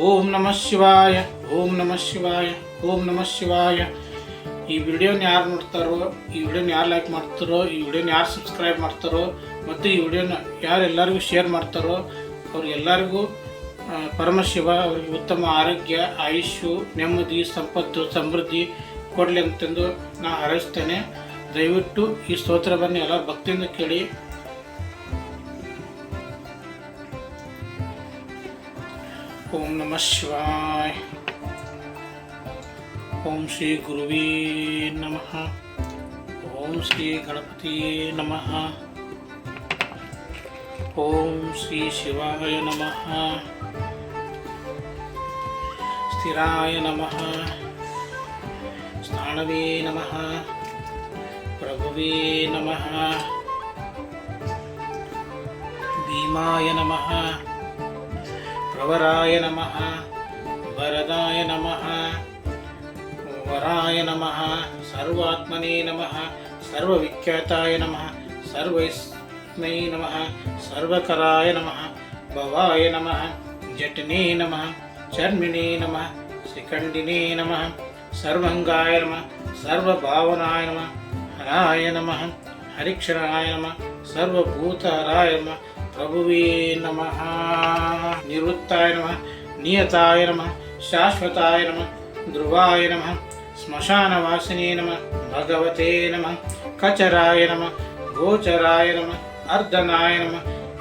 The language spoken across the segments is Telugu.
ಓಂ ನಮಃ ಶಿವಾಯ, ಓಂ ನಮಃ ಶಿವಾಯ, ಓಂ ನಮಃ ಶಿವಾಯ. ಈ ವಿಡಿಯೋನ ಯಾರು ನೋಡ್ತಾರೋ, ಈ ವಿಡಿಯೋನ ಯಾರು ಲೈಕ್ ಮಾಡ್ತಾರೋ, ಈ ವಿಡಿಯೋನ ಯಾರು ಸಬ್ಸ್ಕ್ರೈಬ್ ಮಾಡ್ತಾರೋ, ಮತ್ತು ಈ ವಿಡಿಯೋನ ಯಾರು ಎಲ್ಲರಿಗೂ ಶೇರ್ ಮಾಡ್ತಾರೋ, ಅವ್ರಿಗೆಲ್ಲರಿಗೂ ಪರಮಶಿವ ಅವರಿಗೆ ಉತ್ತಮ ಆರೋಗ್ಯ ಆಯುಷು ನೆಮ್ಮದಿ, ಸಂಪತ್ತು, ಸಮೃದ್ಧಿ ಕೊಡಲಿ ಅಂತಂದು ನಾನು ಹಾರೈಸ್ತೇನೆ. ದಯವಿಟ್ಟು ಈ ಸ್ತೋತ್ರವನ್ನು ಎಲ್ಲ ಭಕ್ತಿಯಿಂದ ಕೇಳಿ. नमः शिवाय ओम श्री गुरुवे नमः। ओम श्री गणपति नमः। ओम श्री शिवाय नमः। स्थिराय नमः। स्थानवे नमः। प्रभुवे नमः। भीमाय नमः। కవరాయ నమ వరదాయ నమ వరాయ నమ సర్వాత్మనే నమ సర్వవిఖ్యాతాయ నమ సర్వైస్మై నమ సర్వకరాయ నమ భవాయ నమ జటినే నమ చర్మిణే నమ శ్రీఖండినే నమ సర్వంగాయ నమ సర్వభావనాయ నమ హరాయ నమ హరిక్షరాయ నమ సర్వభూతహరాయ నమ ప్రభువే నమ నివృత్తాయ నమ నియతాయ నమ శాశ్వతాయ నమ ధ్రువాయ నమ శ్మశానవాసినే నమ భగవతే నమ కచరాయ నమ గోచరాయ నమ అర్ధనాయ నమ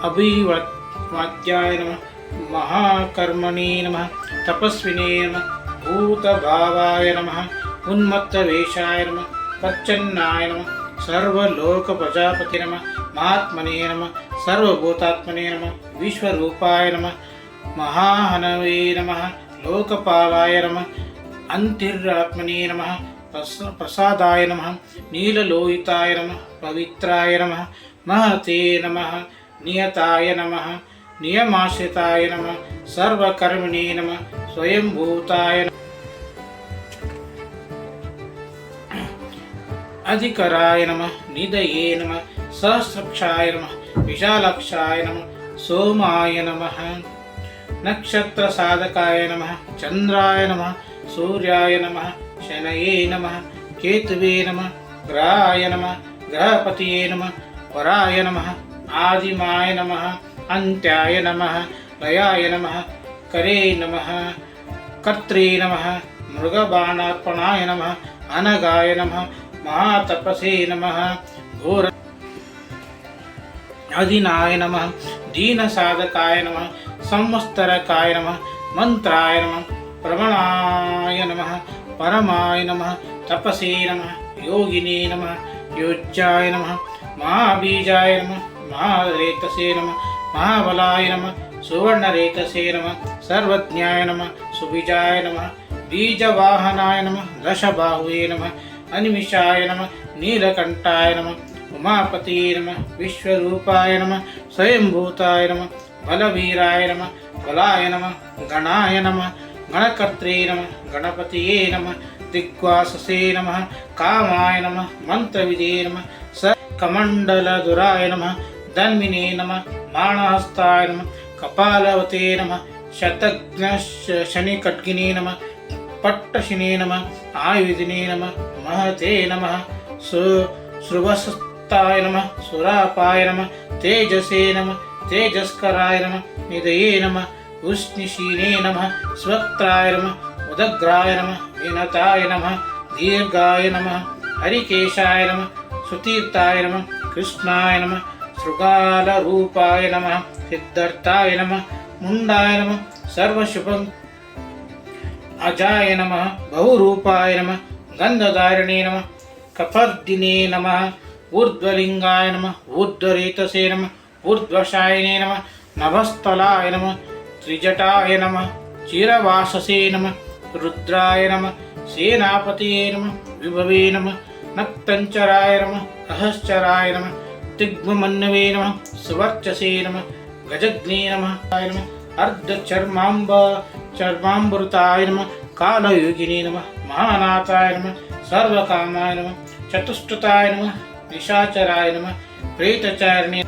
అభివత్యాయ నమ మహాకర్మణే నమ తపస్వినే నమ భూతభావాయ నమ ఉన్మత్తవేషాయ నమ పచ్చన్నాయ నమ సర్వలోక ప్రజాపతి నమ महात्मने నమ సర్వభూతాత్మనే నమ విశ్వరూపాయ నమ మహాహనవే నమ లోకపాలాయ నమ అంతిరాత్మనే నమ ప్రసాదాయ నమ నీలలోహితాయ నమ పవిత్రాయ నమ మహతే నమ నియతాయ నమ నియమాశ్రితాయ నమ సర్వకర్మిణే నమ స్వయంభూతాయ అధికరాయ నమ నిదయే నమ सहस्रक्षाय नमः। विशालक्षाय नमः। सोमाय नक्षत्र साधकाय नम। चन्द्राय नम। सूर्याय नम। शनये नम। केतुवे नम। ग्रहाय नम। ग्रहपतये नम। वराय नम। आदिमाय नम। अंत्याय नम। लयाय नम। करे नम। कर्त्रे नम। मृगबाणार्पणाय नम। अनगाय नम। महातपसे नमः। घोर అధినాయ నమ దీన సాధకాయ నమ సంవత్సరకాయ నమ మంత్రాయ నమ ప్రమణాయ నమ పరమాయ నమ తపసే నమ యోగినే నమ యోజ్యాయ నమ మహాబీజాయ నమ మహారేతసే నమ మహాబలాయ నమ సువర్ణరేతసే నమ సర్వజ్ఞాయ నమ సుబీజాయ నమ బీజవాహనాయ నమ దశబాహువే నమ అనిమిషాయ నమ నీలకంఠాయ నమ ఉమాపతి నమ విశ్వరూపాయ నమ స్వయంభూతాయ నమ బలవీరాయ నమ బలాయ నమ గణాయ నమ గణకర్త్రే నమ గణపతి నమ దిగ్వాససే నమ కామాయ నమ మంత్రవిదే నమ స కమండల దురాయ నమ ధన్వినే నమ బాణహస్తాయ నమ కపాలవతే నమ శతఘ్న శని ఖడ్గిని నమ పట్టశిని నమ ఆయుధిని నమ మహతే నమ సు శ్రువస్ சித்தாய நம சுராபாய நம தேஜசே நம தேஜஸ்கராய நம நிதையே நம உஷ்ணிஷீனே நம ஸ்வக்திராய நம உதக்ராய நம வினதாய நம தீர்காய நம ஹரிகேஷாய நம சுதீர்த்தாய நம கிருஷ்ணாய நம ஸ்ருகாலரூபாய நம சித்தர்த்தாய நம முண்டாய நம சர்வசுபம் அஜாய நம பகுரூபாய நம கந்ததாரிணே நம கபர்தினே நம ఊర్ధ్వలింగాయ నమ ఊర్ధ్వరీతసే నమ ఊర్ధ్వశాయనే నమ నభస్థలాయ నమ త్రిజటాయ నమ చిరవాససే నమ రుద్రాయ నమ సేనాపతియే నమ విభవే నమ నక్తంచరాయ నమ అహశ్చరాయ నమ తిగ్మన్వే నమ సువర్చసే నమ గజగ్నే నమ నమ అర్ధచర్మాంబ చర్మామృతాయ నమ కాలయోగినే నమ మహానాథాయ నమ సర్వకామాయ నమ చతుష్టాయ నమ पिशाचराय नम। प्रेतचारिणे।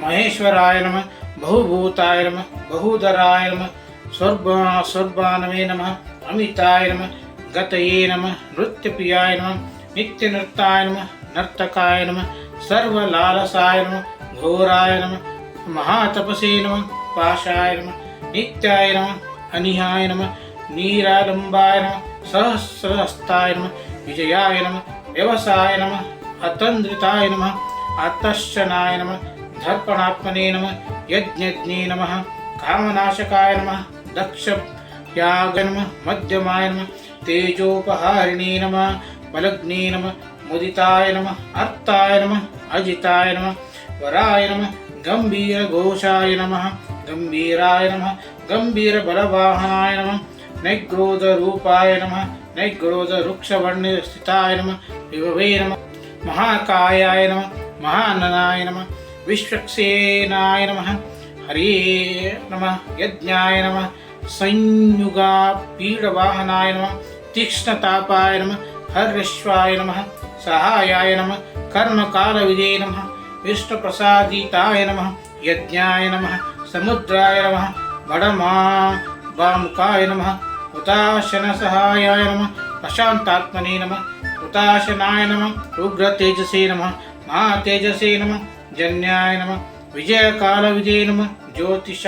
महेश्वराय नम। बहुभूताय नम। बहुधराय नम। स्वर्बा स्वर्बानवे नम। अमिताय नम। गतये नम। नृत्यप्रियाय नम। नित्यनृत्ताय नम। नर्तकाय नम। सर्वलालसाय नम। घोराय नम। महातपसे नम। पाशाय नम। नित्याय नम। अनिहाय नम। नीरालम्बाय नम। सहस्रहस्ताय नम। विजयाय नमः व्यवसाय नमः अतन्द्रिताय नमः आतश्चनाय नमः दर्पणात्मने नमः यज्ञज्ञे नमः कामनाशकाय नमः दक्षयाग नमः मध्यमाय नमः तेजोपहारिणे नमः बलग्ने नमः मुदिताय नमः अर्ताय नमः अजिताय నైగ్రోజ వృక్షవర్ణి స్థితాయ నమ విభవే నమ మహాకాయాయ నమ మహాననాయ నమ విశ్వక్సేనాయ నమ హరే నమ యజ్ఞాయ నమ సంయుగా పీడవాహనాయ నమ తీక్ష్ణతాపాయ నమ హర్యశ్వాయ నమ సహాయాయ నమ కర్మకాల విజయ నమ విష్ణుప్రసాదితాయ నమ యజ్ఞాయ నమ సముద్రాయ నమ వడమా వాముకాయ నమ ಕೃತಾಶನ ಸಹಾಯ ನಮಃ ಪ್ರಶಾಂತಾತ್ಮನೇ ನಮಃ ಕೃತಾಶನಾಯ ನಮಃ ಉಗ್ರ ತೇಜಸೇ ನಮಃ ಮಾ ತೇಜಸೇ ನಮಃ ಜನ್ಯಾಯ ನಮಃ ವಿಜಯ ಕಾಲ ವಿಜಯ ನಮಃ ಜ್ಯೋತಿಷ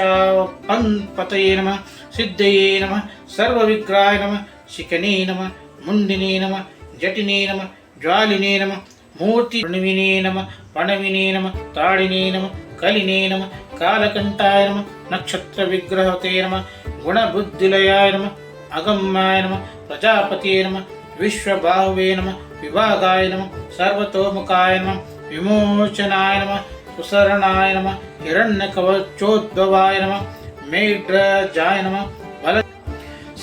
ಪತಯೇ ನಮಃ ಸಿದ್ಧಯೇ ನಮಃ ಸರ್ವವಿಗ್ರಹಾಯ ನಮಃ ಶಿಖನೇ ನಮಃ ಮುಂದಿನೇ ನಮಃ ಜಟಿನೇ ನಮಃ ಜ್ವಾಲಿನೇ ನಮಃ ಮೂರ್ತಿ ಪ್ರಣವಿನೇ ನಮ ಪ್ರಣವಿನೇ ನಮ ತಾಳಿನೇ ನಮ ಕಲಿನೇ ನಮ ಕಾಲಕಂಠಾಯ ನಮ ನಕ್ಷತ್ರ ವಿಗ್ರಹತೆ ನಮ ಗುಣಬುದ್ಧಿಲಯಾಯ ನಮ अगम्याय नमः प्रजापते नमः विश्वबाहुवे नमः, विभागाय नमः, सर्वतोमुखाय नमः, विमोचनाय नमः कुसरणाय नमः, हिरण्यकवचोद्भवाय नमः मेढ्रजाय नमः, बल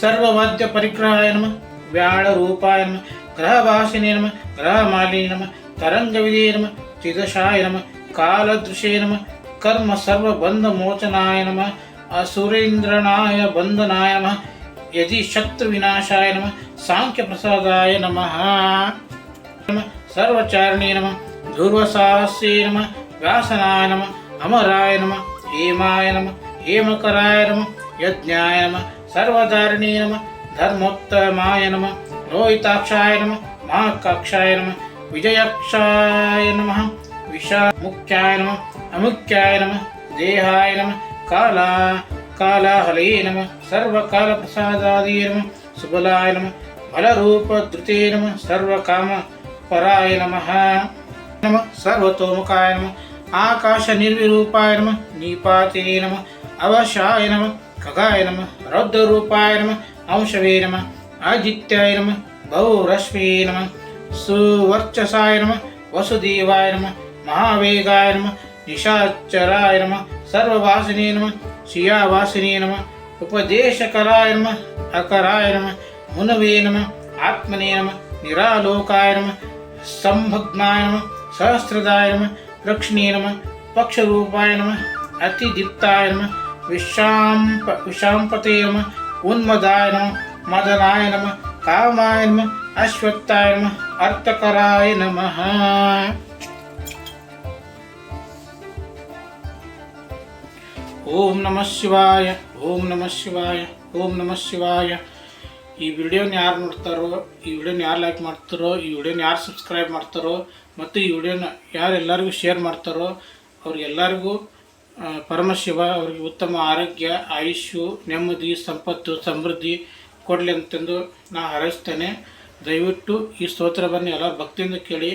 सर्ववाद्यपरिग्रहाय नमः, व्याळरूपाय नमः, ग्रहवासिने नमः, ग्रहमालिने नमः तरङ्गविदे नमः, चिदशाय नमः, कालदृशे नमः कर्म सर्वबन्धमोचनाय नमः, असुरेन्द्रनाय बन्धनाय नमः यदि शत्रुविनाशाय नमः साङ्ख्यप्रसादाय नमः नमः सर्वचारिणे नमः ध्रुवसाहस्ये नमः व्यासनाय नमः अमराय नमः हेमाय नमः हेमकराय नमः यज्ञाय नमः सर्वधारिणे नमः धर्मोत्तमाय नमः रोहिताक्षाय नमः महाकाक्षाय नमः विजयाक्षाय नमः विषामुख्याय नमः अमुख्याय नमः देहाय नमः काला కాళాహలయే నమ. సర్వకాల ప్రసాదాదయ నమ. సుబలాయ నమ. బలరూపధృతే నమ. సర్వకామ పరాయ నమ. నమ. సర్వతోముఖాయ నమ. ఆకాశ నిర్విరూపాయ నమ. నీపాతే నమ. అవశాయ నమ. ఖగాయ నమ. రౌద్రరూపాయ నమ. అంశవే నమ. ఆదిత్యాయ నమ. బహురశ్మే నమ. సువర్చసాయ నమ. వసుదేవాయ నమ. మహావేగాయ నమ. నిశాచరాయ నమ. సర్వవాసినే నమ. ಶ್ರೀಯಾವಾಸಿನಿಯ ನಮ ಉಪದೇಶಕರಾಯ ನಮ ಅಕರಾಯ ನಮ ಮುನವೇ ನಮ ಆತ್ಮನೇ ನಮ ನಿರಾಲೋಕಾಯ ನಮ ಸಂಭಗ್ನಾಯ ನಮ ಸಹಸ್ರದಾಯ ನಮ ರಕ್ಷಣೀ ನಮ ಪಕ್ಷರೂಪಾಯ ನಮ ಅತಿದೀಪ್ತಾಯ ನಮ ವಿಶಾಂಪ ವಿಶಾಂಪತೆ ನಮ ಉನ್ಮದಾಯ ನಮ ಮದನಾಯ ನಮ ಕಾಮಾಯ ನಮ ಅಶ್ವತ್ಥಾಯ ನಮ ಅರ್ಥಕರಾಯ ನಮಃ ಓಂ ನಮಃ ಶಿವಾಯ, ಓಂ ನಮಃ ಶಿವಾಯ, ಓಂ ನಮಃ ಶಿವಾಯ. ಈ ವಿಡಿಯೋನ ಯಾರು ನೋಡ್ತಾರೋ, ಈ ವಿಡಿಯೋನ ಯಾರು ಲೈಕ್ ಮಾಡ್ತಾರೋ, ಈ ವಿಡಿಯೋನ ಯಾರು ಸಬ್ಸ್ಕ್ರೈಬ್ ಮಾಡ್ತಾರೋ, ಮತ್ತು ಈ ವಿಡಿಯೋನ ಯಾರು ಎಲ್ಲರಿಗೂ ಶೇರ್ ಮಾಡ್ತಾರೋ, ಅವ್ರಿಗೆಲ್ಲರಿಗೂ ಪರಮಶಿವ ಅವರಿಗೆ ಉತ್ತಮ ಆರೋಗ್ಯ, ಆಯುಷ್ಯು, ನೆಮ್ಮದಿ, ಸಂಪತ್ತು, ಸಮೃದ್ಧಿ ಕೊಡಲಿ ಅಂತಂದು ನಾನು ಹಾರೈಸ್ತೇನೆ. ದಯವಿಟ್ಟು ಈ ಸ್ತೋತ್ರವನ್ನು ಎಲ್ಲ ಭಕ್ತಿಯಿಂದ ಕೇಳಿ.